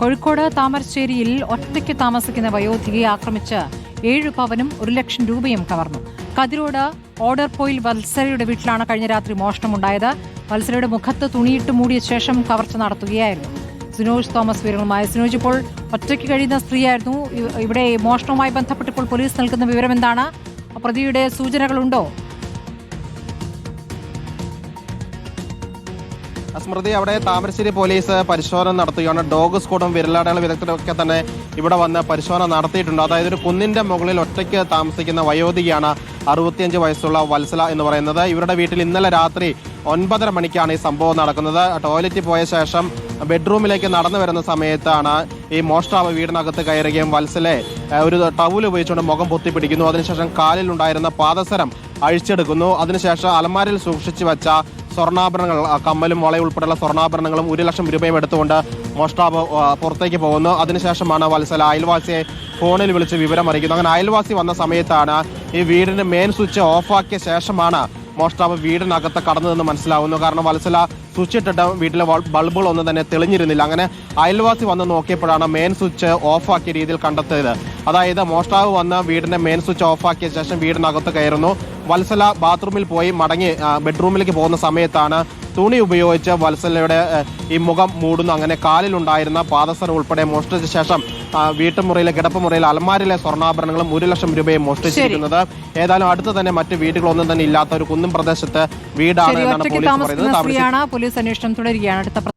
കോഴിക്കോട് താമരശ്ശേരിയിൽ ഒറ്റയ്ക്ക് താമസിക്കുന്ന വയോധികയെ ആക്രമിച്ച് ഏഴ് പവനും ഒരു ലക്ഷം രൂപയും കവർന്നു. കതിരോട് ഓർഡർ പോയിൽ വത്സരയുടെ വീട്ടിലാണ് കഴിഞ്ഞ രാത്രി മോഷണമുണ്ടായത്. വത്സരയുടെ മുഖത്ത് തുണിയിട്ട് മൂടിയ ശേഷം കവർച്ച നടത്തുകയായിരുന്നു. സിനോജ് തോമസ് വിവരങ്ങളുമായി സിനോജ് ഇപ്പോൾ ഒറ്റയ്ക്ക് കഴിയുന്ന സ്ത്രീയായിരുന്നു. ഇവിടെ മോഷണവുമായി ബന്ധപ്പെട്ട് ഇപ്പോൾ പോലീസ് നൽകുന്ന വിവരം എന്താണ് പ്രതിയുടെ സൂചനകളുണ്ടോ? സ്മൃതി അവിടെ താമരശ്ശേരി പോലീസ് പരിശോധന നടത്തുകയാണ്. ഡോഗ് സ്ക്വാഡും വിരലാടയാള വിദഗ്ധരൊക്കെ തന്നെ ഇവിടെ വന്ന് പരിശോധന നടത്തിയിട്ടുണ്ട്. അതായത് ഒരു കുന്നിന്റെ മുകളിൽ ഒറ്റയ്ക്ക് താമസിക്കുന്ന വയോധികയാണ് അറുപത്തിയഞ്ച് വയസ്സുള്ള വത്സല എന്ന് പറയുന്നത്. ഇവരുടെ വീട്ടിൽ ഇന്നലെ രാത്രി ഒൻപതര മണിക്കാണ് ഈ സംഭവം നടക്കുന്നത്. ടോയ്ലറ്റിൽ പോയ ശേഷം ബെഡ്റൂമിലേക്ക് നടന്നു വരുന്ന സമയത്താണ് ഈ മോഷ്ടാവ് വീടിനകത്ത് കയറുകയും വത്സലെ ഒരു ടവൽ ഉപയോഗിച്ചുകൊണ്ട് മുഖം പൊത്തിപ്പിടിക്കുന്നു. അതിനുശേഷം കാലിലുണ്ടായിരുന്ന പാദസരം അഴിച്ചെടുക്കുന്നു. അതിനുശേഷം അലമാരയിൽ സൂക്ഷിച്ചു വെച്ച സ്വർണാഭരണങ്ങൾ കമ്മലും വളയും ഉൾപ്പെടെയുള്ള സ്വർണാഭരണങ്ങളും ഒരു ലക്ഷം രൂപയും എടുത്തുകൊണ്ട് മോഷ്ടാവ് പുറത്തേക്ക് പോകുന്നു. അതിനുശേഷമാണ് വത്സല അയൽവാസിയെ ഫോണിൽ വിളിച്ച് വിവരം അറിയിക്കുന്നത് അങ്ങനെ അയൽവാസി വന്ന സമയത്താണ് ഈ വീടിന് മെയിൻ സ്വിച്ച് ഓഫാക്കിയ ശേഷമാണ് മോഷ്ടാവ് വീടിനകത്ത് കടന്നതെന്ന് മനസ്സിലാവുന്നു. കാരണം വത്സല സ്വിച്ച് ഇട്ടിട്ട് വീട്ടിലെ ബൾബുകളൊന്നും തന്നെ തെളിഞ്ഞിരുന്നില്ല. അങ്ങനെ അയൽവാസി വന്ന് നോക്കിയപ്പോഴാണ് മെയിൻ സ്വിച്ച് ഓഫാക്കിയ രീതിയിൽ കണ്ടെത്തിയത്. അതായത് മോഷ്ടാവ് വന്ന് വീടിന്റെ മെയിൻ സ്വിച്ച് ഓഫാക്കിയ ശേഷം വീടിനകത്ത് കയറുന്നു. വത്സല ബാത്റൂമിൽ പോയി മടങ്ങി ബെഡ്റൂമിലേക്ക് പോകുന്ന സമയത്താണ് തുണി ഉപയോഗിച്ച് വത്സലയുടെ ഈ മുഖം മൂടുന്നു. അങ്ങനെ കാലിലുണ്ടായിരുന്ന പാദസരം ഉൾപ്പെടെ മോഷ്ടിച്ച ശേഷം വീട്ടുമുറിയിലെ കിടപ്പുമുറിയിൽ അലമാരിലെ സ്വർണാഭരണങ്ങളും ഒരു ലക്ഷം രൂപയും മോഷ്ടിച്ചിരിക്കുന്നത്. ഏതായാലും അടുത്ത് തന്നെ മറ്റ് വീടുകളൊന്നും തന്നെ ഇല്ലാത്ത ഒരു കുന്നും പ്രദേശത്ത് വീടാണ് എന്നാണ് പോലീസ് പറയുന്നത്. പോലീസ് അന്വേഷണം തുടരുകയാണ്. അടുത്ത